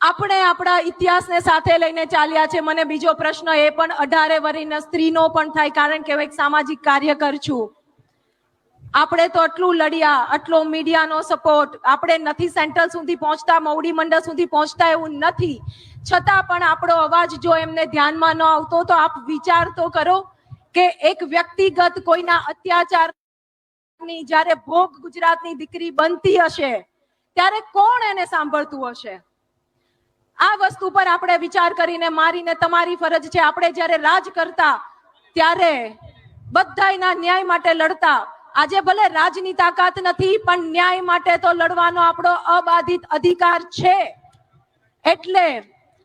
આપણે આપણા ઇતિહાસને સાથે લઈને ચાલ્યા છે. મને બીજો પ્રશ્ન એ પણ અઢારે વરીને સ્ત્રીનો પણ થાય કારણ કે હું એક સામાજિક કાર્યકર છું. આપણે તો આટલું લડ્યા, આટલો મીડિયાનો સપોર્ટ આપણે નથી સેન્ટ્રલ સુધી પહોંચતા, મવડી મંડળ સુધી પહોંચતા એવું નથી. છતાં પણ આપણો અવાજ જો એમને ધ્યાનમાં ન આવતો તો આપ વિચાર તો કરો કે એક વ્યક્તિગત કોઈના અત્યાચારની જ્યારે ભોગ ગુજરાતની દીકરી બનતી હશે, ત્યારે કોણ એને સાંભળતું હશે? આ વસ્તુ પર આપણે વિચાર કરીને મારીને તમારી ફરજ છે. આપણે જ્યારે રાજ કરતા, ત્યારે બધાયના ન્યાય માટે લડતા. આજે ભલે રાજની તાકાત નથી, પણ ન્યાય માટે તો લડવાનો આપણો અબાધિત અધિકાર છે. એટલે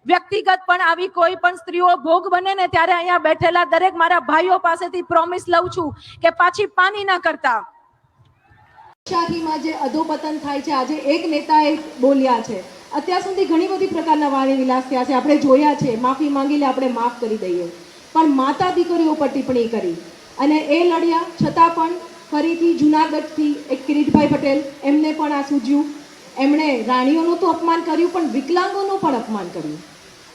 વ્યક્તિગત પણ આવી કોઈ પણ સ્ત્રીઓ ભોગ બને ને ત્યારે અહીંયા બેઠેલા દરેક મારા ભાઈઓ પાસેથી પ્રોમિસ લઉં છું કે પાછી પાની ના કરતા. શાહીમાં જે અધોપતન થાય છે, આજે એક નેતાએ બોલ્યા છે. અત્યાર સુધી ઘણી બધી પ્રકારના વાણી વિલાસ થયા છે. આપણે જોયા છે. માફી માંગી લે આપણે માફ કરી દઈએ. પણ માતા દીકરીઓ પર ટિપ્પણી કરી. અને એ લડ્યા. છતાં પણ ફરીથી જુનાગઢથી એક કિરીટભાઈ પટેલ એમને પણ આ સૂજ્યું. એમણે રાણીઓનું તો અપમાન કર્યું, પણ વિકલાંગોનું પણ અપમાન કર્યું.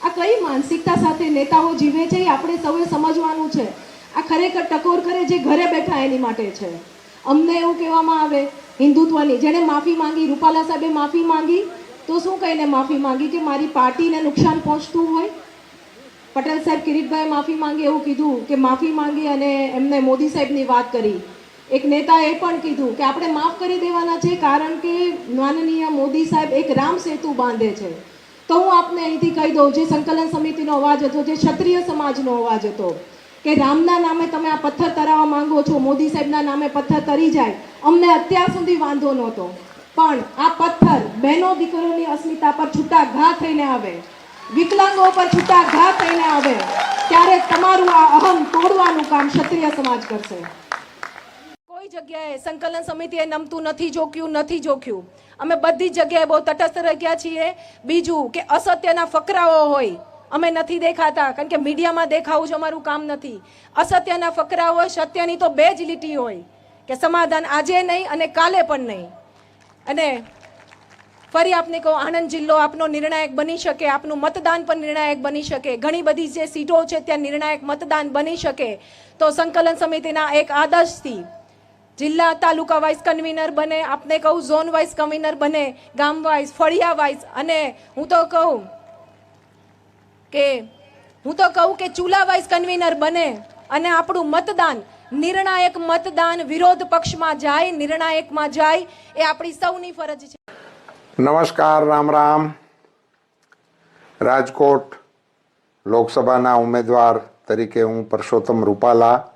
આ કઈ માનસિકતા સાથે નેતાઓ જીવે છે એ આપણે સૌએ સમજવાનું છે. આ ખરેખર ટકોર કરે જે ઘરે બેઠા એની માટે છે. અમને એવું કહેવામાં આવે, હિન્દુત્વની. જેણે માફી માંગી, રૂપાલા સાહેબે માફી માંગી તો શું કહીને માફી માંગી? કે મારી પાર્ટીને નુકસાન પહોંચતું હોય? પટેલ સાહેબ કિરીટભાઈ માફી માંગી, એવું કીધું કે માફી માંગી અને એમને મોદી સાહેબની વાત કરી. એક નેતાએ પણ કીધું કે આપણે માફ કરી દેવાના છે કારણ કે માનનીય મોદી સાહેબ એક રામ સેતુ બાંધે છે. તો હું આપને અહીંથી કહી દઉં, જે સંકલન સમિતિનો અવાજ હતો, જે ક્ષત્રિય સમાજનો અવાજ હતો, કે રામના નામે તમે આ પથ્થર તરાવવા માંગો છો, મોદી સાહેબના નામે પથ્થર તરી જાય, અમને અત્યાર સુધી વાંધો નહોતો. પણ આ પથ્થર બહેનો દીકરીઓની અસ્મિતા પર છૂટા ઘા થઈને આવે. વિકલાંગો પર છૂટા ઘા થઈને આવે. ત્યારે તમારું આ અહમ તોડવાનું કામ ક્ષત્રિય સમાજ કરશે. કોઈ જગ્યાએ સંકલન સમિતિએ નમતું નથી જોખ્યું નથી જોખ્યું અમે બધી જગ્યાએ બહુ તટસ્થ રહી ગયા છીએ. બીજું કે અસત્યના ફકરાઓ હોય, અમે નથી દેખાતા, કારણ કે મીડિયામાં દેખાવું જ અમારું કામ નથી. અસત્યના ફકરા હોય, સત્યની તો બે જ લીટી હોય. કે સમાધાન આજે નહીં અને કાલે પણ નહીં. અને ફરી આપને કહું, આણંદ જિલ્લો આપનો નિર્ણાયક બની શકે, આપનું મતદાન પણ નિર્ણાયક બની શકે. ઘણી બધી જે સીટો છે ત્યાં નિર્ણાયક મતદાન બની શકે. તો સંકલન સમિતિના એક આદર્શથી જિલ્લા તાલુકા વાઇઝ કન્વીનર બને, આપને કહું, ઝોન વાઇઝ કન્વીનર બને, ગામ વાઇઝ ફળિયા વાઇઝ અને હું તો કહું કે, હું તો કહું કે ચૂલા વાઇઝ કન્વીનર બને અને આપણું મતદાન નિર્ણાયક મતદાન વિરોધ પક્ષમાં જાય, નિર્ણાયકમાં જાય, એ આપણી સૌની ફરજ છે. નમસ્કાર, રામ રામ. રાજકોટ લોકસભાના ઉમેદવાર તરીકે હું પરસોત્તમ રૂપાલા.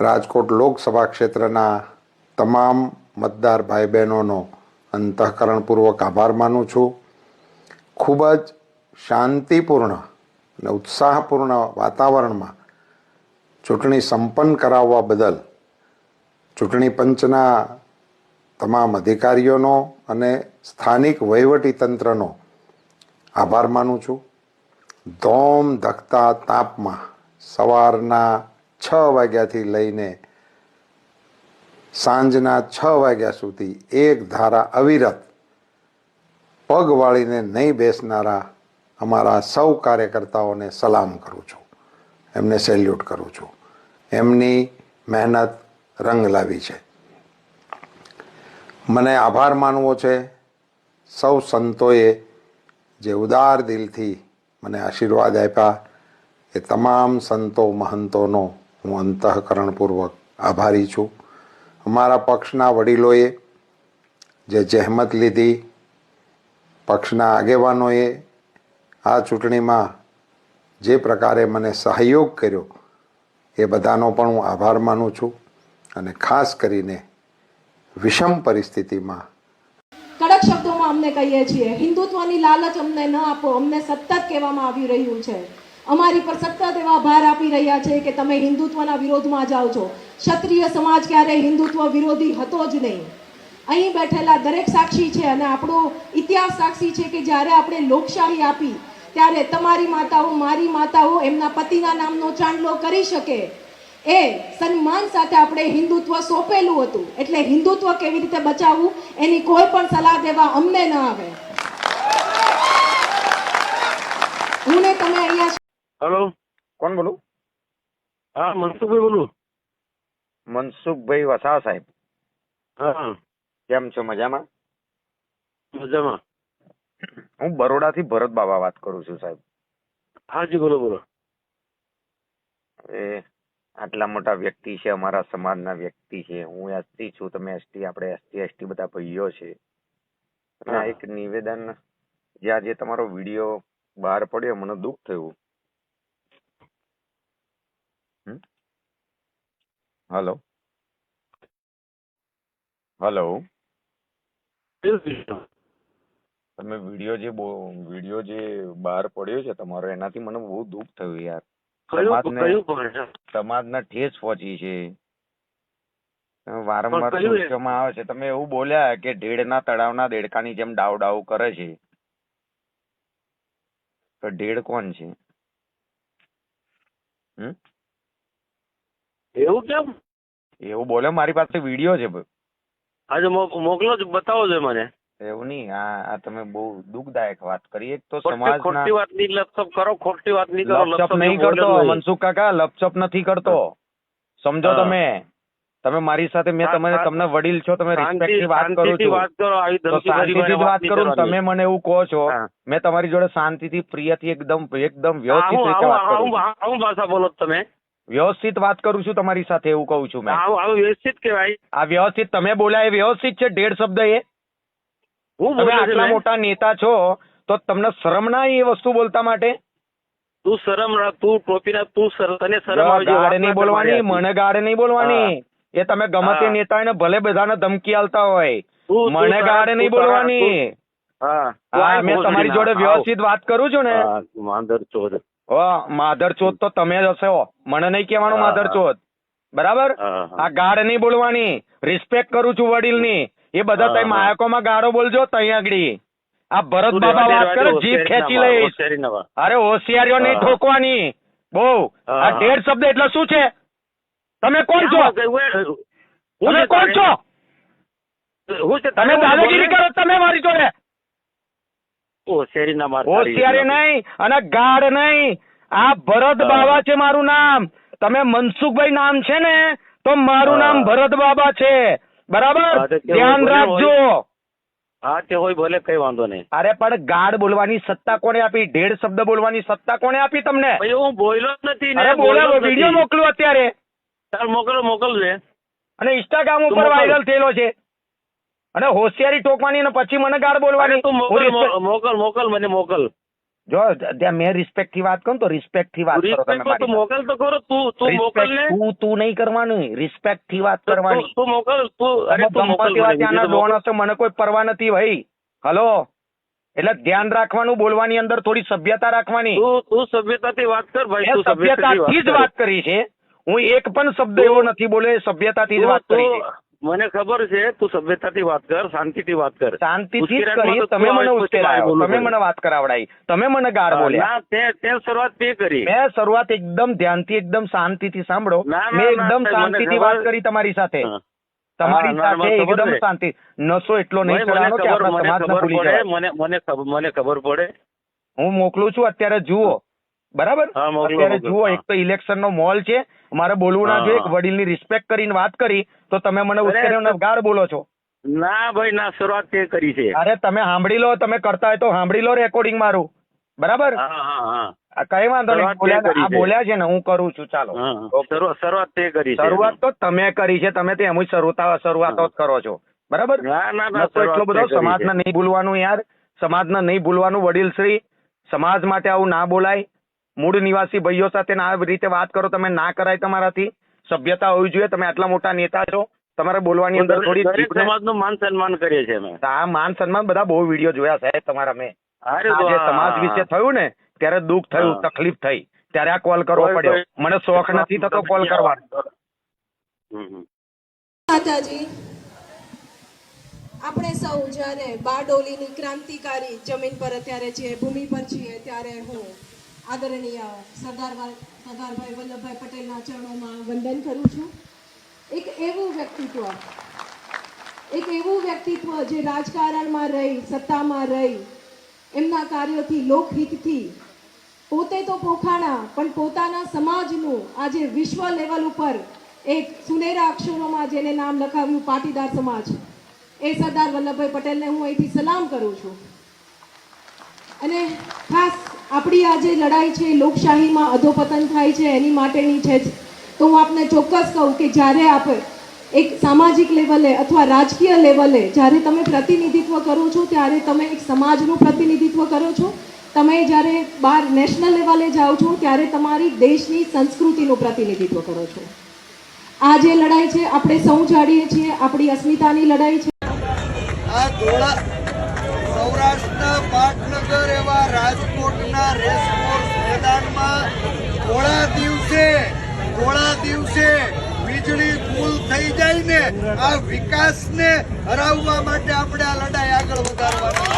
રાજકોટ લોકસભા ક્ષેત્રના તમામ મતદાર ભાઈ બહેનોનો અંતઃકરણપૂર્વક આભાર માનું છું. ખૂબ જ શાંતિપૂર્ણ અને ઉત્સાહપૂર્ણ વાતાવરણમાં ચૂંટણી સંપન્ન કરાવવા બદલ ચૂંટણી પંચના તમામ અધિકારીઓનો અને સ્થાનિક વહીવટી તંત્રનો આભાર માનું છું. ધોમ ધકતા તાપમાં સવારના છ વાગ્યાથી લઈને સાંજના છ વાગ્યા સુધી એક ધારા અવિરત પગ વાળીને નહીં બેસનારા અમારા સૌ કાર્યકર્તાઓને સલામ કરું છું. એમને સેલ્યુટ કરું છું. એમની મહેનત રંગ લાવી છે. મને આભાર માનવો છે. સૌ સંતોએ જે ઉદાર દિલથી મને આશીર્વાદ આપ્યા, એ તમામ સંતો મહંતોનો હું અંતઃકરણપૂર્વક આભારી છું. અમારા પક્ષના વડીલોએ જે જહેમત લીધી, પક્ષના આગેવાનોએ આ ચૂંટણીમાં જે પ્રકારે મને સહયોગ કર્યો, એ બધાનો પણ હું આભાર માનું છું અને ખાસ કરીને વિષમ પરિસ્થિતિમાં કડક શબ્દોમાં અમને કહીએ છીએ, હિન્દુત્વની લાલચ અમને ન આપો, અમને સતત કહેવામાં આવી રહ્યું છે. અમારી પર સતત એવા ભાર આપી રહ્યા છે કે તમે હિન્દુત્વના વિરોધમાં જાઓ છો. ક્ષત્રિય સમાજ ક્યારેય હિન્દુત્વ વિરોધી હતો જ નહીં. અહીં બેઠેલા દરેક સાક્ષી છે અને આપણો ઇતિહાસ સાક્ષી છે કે જ્યારે આપણે લોકશાહી આપી ત્યારે તમારી માતાઓ મારી માતાઓ એમના પતિના નામનો ચાંદલો કરી શકે. એ સન્માન સાથે આપણે હિન્દુત્વ સોંપેલું હતું. એટલે હિન્દુત્વ કેવી રીતે બચાવવું એની કોઈ પણ સલાહ દેવા અમને ન આવે. હું ને તમે અહીંયા હેલો. કોણ બોલું? હા મનસુખભાઈ બોલું. મનસુખભાઈ વસા સાહેબ. હા. કેમ છો? મજામાં? મજામાં. હું બરોડાથી ભરત બાબા વાત કરું છું સાહેબ. હાજી બોલો બોલો. એ આટલા મોટા વ્યક્તિ છે અમારા સમાજના વ્યક્તિ છે. હું એસટી છું તમે એસટી આપણે એસટી એસટી બધા ભાઈઓ છે. અને એક નિવેદન જે આજે તમારો વીડિયો બહાર પડ્યો મને દુઃખ થયું? હલો? હલો? તમે વીડિયો જે વીડિયો જે બહાર પડ્યો છે તમારો એનાથી મને બહુ દુઃખ થયું યાર. સમાજને- સમાજને ઠેસ પહોંચી છે. વારંવાર સૂચવામાં આવે છે. તમે એવું બોલ્યા કે ઢેડના તળાવના દેડકાની જેમ ડાવ ડાવ કરે છે. તો ઢેડ કોણ છે? હમ? એવું કેમ? એવું બોલે મારી પાસે વીડિયો છે. આજે મોકલો બતાવો છે મને. એવું નહીં આ તમે બહુ દુઃખદાયક વાત કરી. એક તો સમાજ ખોટી વાતની લપસપ કરો ખોટી વાતની કરો લપસપ નહીં કરતો મનસુખ કાકા લપસપ નથી કરતો. સમજો તમે? તમે મારી સાથે મેં તમને તમને વડીલ છો તમે રિસ્પેક્ટ વાત કરો છો. વાત કરો આવી શાંતિથી વાત કરું તમે મને એવું કહો છો મેં તમારી જોડે શાંતિથી પ્રિયથી એકદમ એકદમ વ્યવસ્થિત રીતે વાત કરું આવું- ભાષા બોલો તમે? વ્યવસ્થિત વાત કરું છું તમારી સાથે એવું કહું છું મેં. વ્યવસ્થિત કહેવાય. આ વ્યવસ્થિત તમે બોલ્યા એ વ્યવસ્થિત છે ડેઢ શબ્દ એ. હું તમે આટલા મોટા નેતા છો તો તમને શરમ ના એ વસ્તુ બોલતા માટે? તું શરમ તું ટોપીના તું તને શરમ છે નહીં બોલવાની મને ગાડે નહીં બોલવાની. એ તમે ગમે તે નેતા ને ભલે બધાને ધમકી આલતા હોય. મને ગાડે નહીં બોલવાની. હા. મેં તમારી જોડે વ્યવસ્થિત વાત કરું છું ને? માધર ચોથ તો તમે જ હશો. મને નહીં કહેવાનું. માધર ચોથ બરાબર. આ ગાડ નહીં બોલવાની. રિસ્પેક્ટ કરું છું વડીલની. એ બધા તઈ. માયકોમાં ગાળો બોલજો તઈ આગળી. આ ભરત બાબા વાત કરે જીભ ખેંચી વાત. અરે હોશિયારીઓ નહીં ઠોકવાની. બહુ આ ઢેર શબ્દ એટલે શું છે? તમે કોણ છો? તમે કોણ છો? તમે દાદાગીરી કરો તમે મારી જોડે. માર હોશિયારી નહીં અને ગાઢ નહીં. આ ભરત બાબા છે મારું નામ. તમે મનસુખભાઈ નામ છે ને તો મારું નામ ભરત બાબા છે. બરાબર? ધ્યાન રાખજો. હા તે હોય ભલે કઈ વાંધો નહીં. અરે પણ ગાઢ બોલવાની સત્તા કોને આપી? ઢેડ શબ્દ બોલવાની સત્તા કોને આપી તમને? હું બોલ્યો જ નથી અરે બોલો વીડિયો. મોકલું અત્યારે. મોકલ મોકલજે. અને ઇન્સ્ટાગ્રામ ઉપર વાયરલ થયેલો છે. અને હોશિયારી ટોકવાની અને પછી મને ગાઢ બોલવાની. મોકલ મોકલ મને મોકલ. જો ત્યાં મેં રિસ્પેક્ટથી વાત કરું તો રિસ્પેક્ટથી વાત કરો તમે મારી મોકલ તો કરો તું તું મોકલ ને. તું તું નહીં કરવાનું. રિસ્પેક્ટથી વાત કરવાની. તું મોકલ. તું અરે તું મોકલ ત્યાંના બીજું હશે મને કોઈ પરવા નથી ભાઈ. હલો? એટલે ધ્યાન રાખવાનું બોલવાની અંદર થોડી સભ્યતા રાખવાની. તું તું સભ્યતાથી વાત કર ભાઈ. તું સભ્યતાથી જ વાત કરી છે. હું એક પણ શબ્દ એવો નથી બોલ્યો સભ્યતાથી જ વાત કરી છે. મને ખબર છે તું સભ્યતાથી વાત કર શાંતિથી વાત કર. શાંતિથી જ કરી તમે મને ઉશ્કેરાયો તમે મને વાત કરાવડાઈ તમે મને ગાળ બોલ્યા. તે તે શરૂઆત તે કરી. મેં શરૂઆત એકદમ ધ્યાનથી એકદમ શાંતિથી સાંભળો. મેં એકદમ શાંતિથી વાત કરી તમારી સાથે. તમારી સાથે એકદમ શાંતિ. નશો એટલો નહીં મને કે આપણા સમાજને ખબર ભૂલી પડે મને મને મને ખબર પડે. હું મોકલું છું અત્યારે જુઓ. બરાબર? અત્યારે જુઓ એક તો ઇલેક્શન નો મોલ છે. મારે બોલવું ના જોઈએ વડીલની રિસ્પેક્ટ કરીને વાત કરી તો તમે મને અરે, ઉશ્કેરીને ગાળ બોલો છો. ના ભાઈ ના શરૂઆત તે કરી છે. અરે તમે સાંભળી લો તમે કરતા હોય તો સાંભળી લો રેકોર્ડિંગ મારું. બરાબર? કઈ વાંધો નહીં બોલ્યા આ છે. બોલ્યા છે ને હું કરું છું ચાલો. શરૂઆત તે કરી શરૂઆત તો તમે કરી છે તમે તો એમ જ શરૂઆત શરૂઆતો જ કરો છો. બરાબર? ના ના ના એટલો બધો સમાજ સમાજને નહીં ભૂલવાનું યાર. સમાજને નહીં ભૂલવાનું વડીલશ્રી. સમાજ માટે આવું ના બોલાય. મૂળ નિવાસી ભાઈઓ સાથે આ રીતે વાત કરો તમે ના કરાય તમારાથી. સભ્યતા હોવી જોઈએ તમે આટલા મોટા નેતા છો. તમારે બોલવાની અંદર થોડી સમાજનું માન સન્માન કરીએ છીએ અમે. આ માન સન્માન બધા બહુ વીડિયો જોયા સાહેબ તમારા મેં આજે સમાજ વિશે થયું ને ત્યારે દુઃખ થયું તકલીફ થઈ. ત્યારે આ કોલ કરવો પડ્યો. મને શોખ નથી થતો કોલ કરવાનો. માતાજી આપણે સૌ જ્યારે બારડોલીની ક્રાંતિકારી જમીન પર અત્યારે છીએ ભૂમિ પર છીએ ત્યારે હું આદરણીય સરદાર સરદારભાઈ વલ્લભભાઈ પટેલના ચરણોમાં વંદન કરું છું. એક એવું વ્યક્તિત્વ, એક એવું વ્યક્તિત્વ જે રાજકારણમાં રહી, સત્તામાં રહી, એમના કાર્યોથી લોકહિતથી, પોતે તો પોખાણા, પણ પોતાના સમાજનું આજે વિશ્વ લેવલ ઉપર એક સુનેરા અક્ષરોમાં જેને નામ લખાવ્યું પાટીદાર સમાજ. એ સરદાર વલ્લભભાઈ પટેલને હું અહીંથી સલામ કરું છું. અને ખાસ આપણી આ જે લડાઈ છે લોકશાહીમાં અધોપતન થાય છે, એની માટેની છે જ. તો હું આપને ચોક્કસ કહું કે જ્યારે આપણે એક સામાજિક લેવલે અથવા રાજકીય લેવલે જ્યારે તમે પ્રતિનિધિત્વ કરો છો, ત્યારે તમે એક સમાજનું પ્રતિનિધિત્વ કરો છો. તમે જ્યારે બહાર નેશનલ લેવલે જાઓ છો, ત્યારે તમારી દેશની સંસ્કૃતિનું પ્રતિનિધિત્વ કરો છો. આ જે લડાઈ છે, આપણે સૌ જાણીએ છીએ, આપણી અસ્મિતાની લડાઈ છે. આ સૌરાષ્ટ્રના પાટનગર એવા રાજકોટના રેસકોર્સ મેદાનમાં ધોળા દિવસે ધોળા દિવસે વીજળી ફૂલ થઈ જાય ને, આ વિકાસને હરાવવા માટે આપણે આ લડાઈ આગળ વધારવાની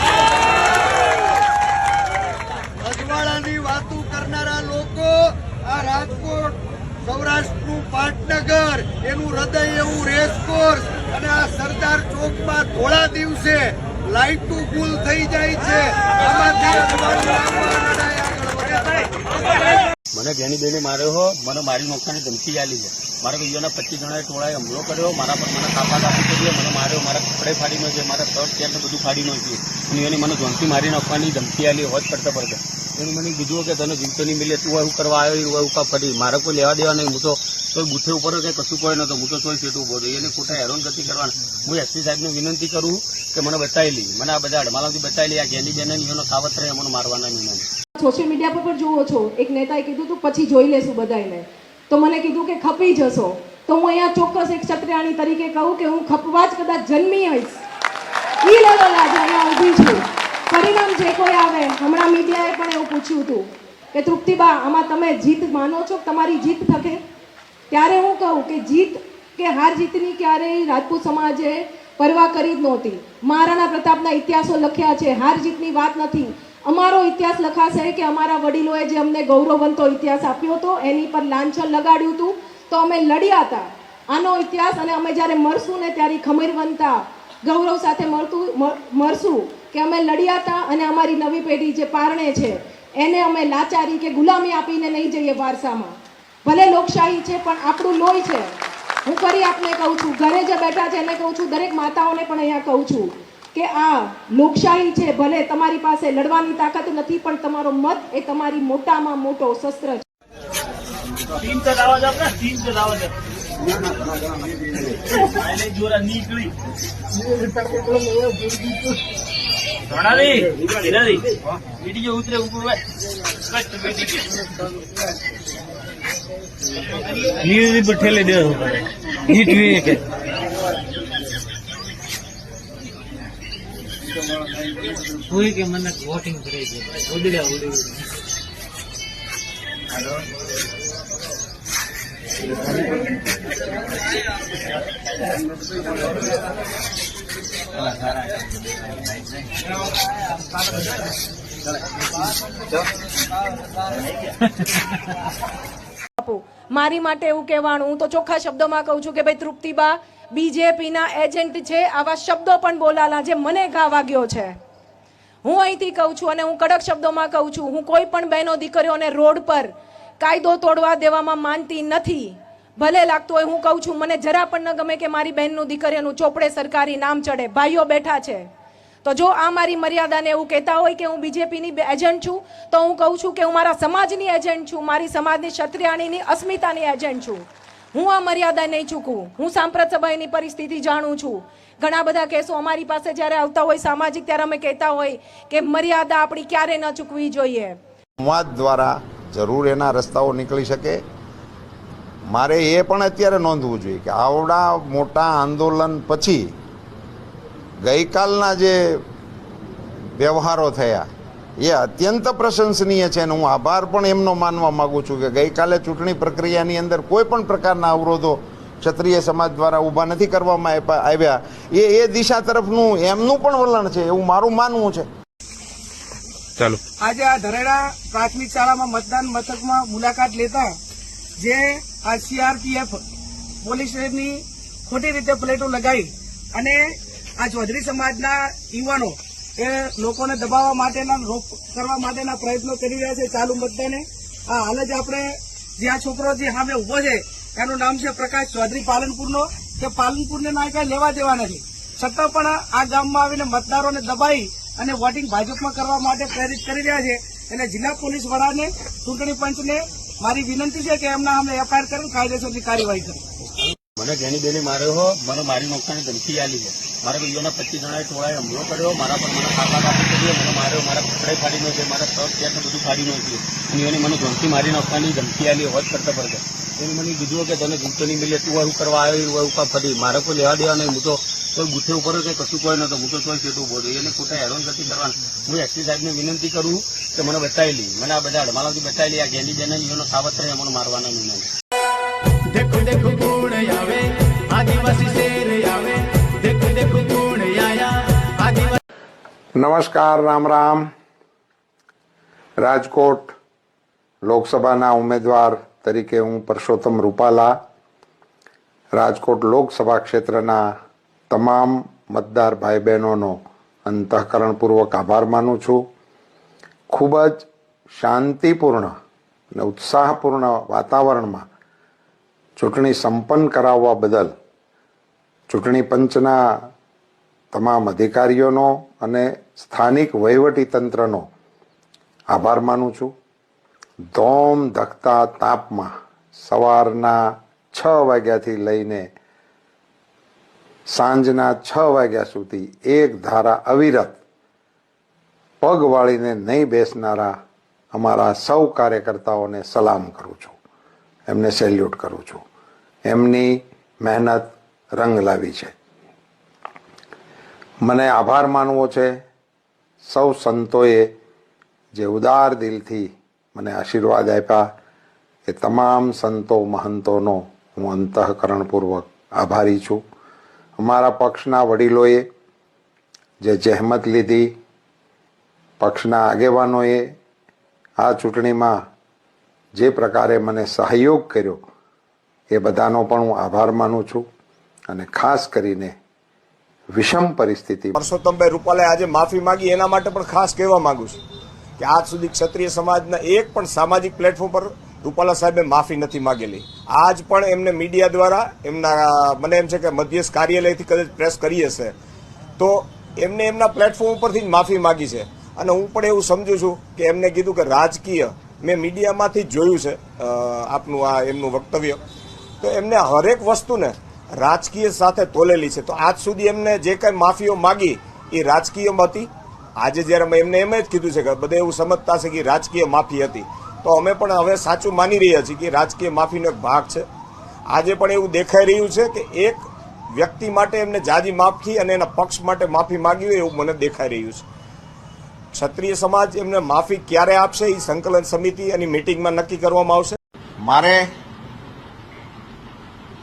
અજવાળાની વાતો કરનારા લોકો, આ રાજકોટ, સૌરાષ્ટ્રનું પાટનગર, એનું હૃદય એવું રેસકોર્સ અને આ સરદાર ચોકમાં થોડા દિવસે લાઈટો ફૂલ થઈ જાય છે. મને ઘેણી બેને માર્યો હો. મને મારી નોખાની ધમકી આલી છે. મારા ભાઈઓના પચીસ જણાએ ટોળાએ હુમલો કર્યો. મારા પર મને કાપા કાપી કર્યો. મને માર્યો. મારા કપડે ફાડી નાખ્યો. મારા શર્ટ, પેન્ટ બધું ફાડી નાખ્યું. અને એને મને જોનથી મારી નાખવાની ધમકી આલી હોત કરતા પડતા એને મને કીધું કે તને જીવતો નહીં મિલે તું એવું કરવા આવ્યો એવું કા ફરી મારે કોઈ લેવા દેવા નહીં. હું તો કોઈ બુથે ઉપર કે કશું કોઈ નતો હું તો કોઈ સેટ ઊભો હતો. એને ખોટા હેરાન ગતિ કરવાના. હું એસપી સાહેબને વિનંતી કરું કે મને બતાવી મને આ બધા અડમાલાથી બતાવી આ ગેની બેન એનો કાવત રહે મને મારવાના નહીં મને સોશિયલ મીડિયા પર પણ જુઓ છો. એક નેતાએ કીધું તું, પછી જોઈ લેશું બધાને તો મને કીધું કે, ખપી જશો. તો હું અહીંયા ચોક્કસ એક ક્ષત્રિયાણી તરીકે કહું કે, હું ખપવા જ કદાચ જન્મી હોઈશ. ઈ લેવલ આજે અહીંયા ઊભી છું. પરિણામ જે કોઈ આવે, હમણાં મીડિયાએ પણ એવું પૂછ્યું હતું કે, તૃપ્તિબા, આમાં તમે જીત માનો છો? તમારી જીત થકે? ત્યારે હું કહું કે જીત કે હાર જીતની ક્યારેય રાજપૂત સમાજે પરવા કરી જ નહોતી. મહારાણા પ્રતાપના ઇતિહાસો લખ્યા છે, હાર જીતની વાત નથી. અમારો ઇતિહાસ લખાશે કે અમારા વડીલોએ જે અમને ગૌરવવંતો ઇતિહાસ આપ્યો હતો, એની પર લાંછન લગાડ્યું હતું, તો અમે લડ્યા હતા. આનો ઇતિહાસ અને અમે જ્યારે મરશું ને ત્યારે ખમીરવંતા ગૌરવ સાથે મળતું મરશું કે અમે લડ્યા હતા અને અમારી નવી પેઢી જે પારણે છે, એને અમે લાચારી કે ગુલામી આપીને નહીં જઈએ વારસામાં. ભલે લોકશાહી છે, પણ આપણું લોહી છે. હું ફરી આપને કહું છું, ઘરે જે બેઠા છે, એને કહું છું, દરેક માતાઓને પણ અહીંયા કહું છું કે આ લોકશાહી છે, ભલે તમારી પાસે લડવાની તાકાત નથી, પણ તમારો મત એ તમારી મોટામાં મોટો શસ્ત્ર છે. ઉતરે ઉપર કષ્ટ બીટી નીરજી પટેલે બે જીતવી કે કોઈ કે મને વોટિંગ કરે છે. ઉડડ્યા ઉડી Thank you. આપું. મારી માટે એવું કહેવાનું, હું તો ચોખ્ખા શબ્દોમાં કહું છું કે ભાઈ તૃપ્તિબા, બીજેપીના એજન્ટ છે, આવા શબ્દો પણ બોલાલા જે મને ઘા વાગ્યો છે. હું અહીંથી કહું છું અને હું કડક શબ્દોમાં કહું છું, હું કોઈ પણ બહેનો દીકરીઓને રોડ પર કાયદો તોડવા દેવામાં માનતી નથી. ભલે લાગતું હોય હું કહું છું, મને જરા પણ ન ગમે કે મારી બહેનનું દીકરીનું ચોપડે સરકારી નામ ચડે, ભાઈઓ બેઠા છે. તો જો આ મારી મર્યાદાને એવું કહેતા હોય કે હું બીજેપીની એજન્ટ છું, તો હું કહું છું કે હું મારા સમાજની એજન્ટ છું, મારી સમાજની ક્ષત્રિયાણીની અસ્મિતાની એજન્ટ છું. હું આ મર્યાદા નહીં ચૂકું હું સાંપ્રત સભાની પરિસ્થિતિ જાણું છું. ઘણા બધા કેસો અમારી પાસે જ્યારે આવતા હોય સામાજિક, ત્યારે અમે કહેતા હોય કે મર્યાદા આપણી ક્યારે ન ચૂકવી જોઈએ. સંવાદ દ્વારા જરૂર એના રસ્તાઓ નીકળી શકે. મારે એ પણ અત્યારે નોંધવું જોઈએ કે આવડા મોટા આંદોલન પછી ગઈકાલના જે વ્યવહારો થયા એ અત્યંત પ્રશંસનીય છે અને હું આભાર પણ એમનો માનવા માગું છું કે ગઈકાલે ચૂંટણી પ્રક્રિયાની અંદર કોઈ પણ પ્રકારના અવરોધો ક્ષત્રિય સમાજ દ્વારા ઊભા નથી કરવામાં આવ્યા. એ એ દિશા તરફનું એમનું પણ વલણ છે એવું મારું માનવું છે. ચાલો. આજે આ ધરેડા પ્રાથમિક શાળામાં મતદાન મથકમાં મુલાકાત લેતા જે આ સીઆરપીએફ પોલીસની ખોટી રીતે પ્લેટો લગાવી અને આ ચૌધરી સમાજના યુવાનો એ લોકોને દબાવવા માટેના, રોક કરવા માટેના પ્રયત્નો કરી રહ્યા છે ચાલુ મતદાને. આ હાલ જ આપણે જ્યાં છોકરો જે સામે ઊભો છે, એનું નામ છે પ્રકાશ ચૌધરી પાલનપુરનો, કે પાલનપુરને ના કાંઈ લેવા દેવા નથી. છતાં પણ આ ગામમાં આવીને મતદારોને દબાઈ અને વોટિંગ ભાજપમાં કરવા માટે પ્રેરિત કરી રહ્યા છે. એટલે જિલ્લા પોલીસ વડાને ચૂંટણી પંચને મારી વિનંતી છે કે એમના અમે એફઆઈઆર કરી કાયદેસરની કાર્યવાહી કરે. મને જેની બેની માર્યો હો, મને મારી નોખવાની ધમકી આલી છે. મારા ભાઈઓના પચીસ જણાએ ટોળાએ હુમલો કર્યો, મારા પર મને ખાપા કાપી કર્યો મને માર્યો, મારા કપડે ફાડી નાખ્યો, મારા સર ત્યાં બધું ફાડી નાખ્યું. અને એને મને ધમકી મારી નાખવાની ધમકી આલી હોત કરતા પડતા એને મને કીધું કે તને ગુપ્તો નહીં મિલે તું આવું કરવા આવ્યો એવું કા ફરી. મારે કોઈ લેવા દેવા નહીં, હું તો કોઈ ગુથે ઉપર કે કશું કોઈ નતો હું તો કોઈ સેટું બોલું એને ખોટા હેરાન નથી કરવાનું. હું એસપી સાહેબને વિનંતી કરું કે મને બતાવી લી. મને આ બધા અડમાલાથી બતાવી લી. આ ગેલી બેન એનો સાવત્ર મને મારવાના નિર્ણય. દેખો देखो નમસ્કાર, રામ રામ. રાજકોટ લોકસભાના ઉમેદવાર તરીકે હું પરસોત્તમ રૂપાલા. રાજકોટ લોકસભા ક્ષેત્રના તમામ મતદાર ભાઈ બહેનોનો અંતઃકરણપૂર્વક આભાર માનું છું. ખૂબ જ શાંતિપૂર્ણ અને ઉત્સાહપૂર્ણ વાતાવરણમાં ચૂંટણી સંપન્ન કરાવવા બદલ ચૂંટણી પંચના તમામ અધિકારીઓનો અને સ્થાનિક વહીવટી તંત્રનો આભાર માનું છું. ધોમ ધખતા તાપમાં સવારના છ વાગ્યાથી લઈને સાંજના છ વાગ્યા સુધી એક ધારા અવિરત પગ વાળીને નહીં બેસનારા અમારા સૌ કાર્યકર્તાઓને સલામ કરું છું. એમને સેલ્યુટ કરું છું. એમની મહેનત રંગ લાવી છે. મને આભાર માનવો છે. સૌ સંતોએ જે ઉદાર દિલથી મને આશીર્વાદ આપ્યા, એ તમામ સંતો મહંતોનો હું અંતઃકરણપૂર્વક આભારી છું. અમારા પક્ષના વડીલોએ જે જહેમત લીધી, પક્ષના આગેવાનોએ આ ચૂંટણીમાં જે પ્રકારે મને સહયોગ કર્યો, એ બધાનો પણ હું આભાર માનું છું અને ખાસ કરીને વિષમ પરિસ્થિતિ. પરસોત્તમભાઈ રૂપાલાએ આજે માફી માંગી, એના માટે પણ ખાસ કહેવા માંગુ છું કે આજ સુધી ક્ષત્રિય સમાજના એક પણ સામાજિક પ્લેટફોર્મ પર રૂપાલા સાહેબે માફી નથી માંગેલી. આજ પણ એમને મીડિયા દ્વારા એમના, મને એમ છે કે મધ્યસ્થ કાર્યાલયથી કદાચ પ્રેસ કરી હશે. તો એમને એમના પ્લેટફોર્મ ઉપરથી જ માફી માંગી છે. અને હું પણ એવું સમજુ છું કે એમને કીધું કે રાજકીય, મેં મીડિયામાંથી જોયું છે આપનું આ એમનું વક્તવ્ય. તો એમને હરેક વસ્તુને રાજકીય સાથે તોલેલી છે. તો આજ સુધી એમને જે કઈ માફીઓ માગી, એ રાજકીય હતી? આજે જ્યારે અમે એમને એમ જ કીધું છે કે બધે એવું સમજતા છે કે રાજકીય માફી હતી. તો અમે પણ હવે સાચું માની રહ્યા છીએ કે રાજકીય માફીનો એક ભાગ છે. આજે પણ એવું દેખાઈ રહ્યું છે કે એક વ્યક્તિ માટે એમને જાજી માફી અને એના પક્ષ માટે માફી માંગી હોય એવું મને દેખાઈ રહ્યું છે. ક્ષત્રિય સમાજ એમને માફી ક્યારે આપશે એ સંકલન સમિતિ એની મિટિંગમાં નક્કી કરવામાં આવશે. મારે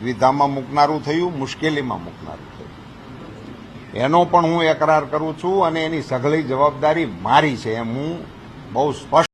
દ્વિધામાં મૂકનારું થયું, મુશ્કેલીમાં મૂકનારું થયું. એનો પણ હું એકરાર કરું છું અને એની સઘળી જવાબદારી મારી છે એમ હું બહુ સ્પષ્ટ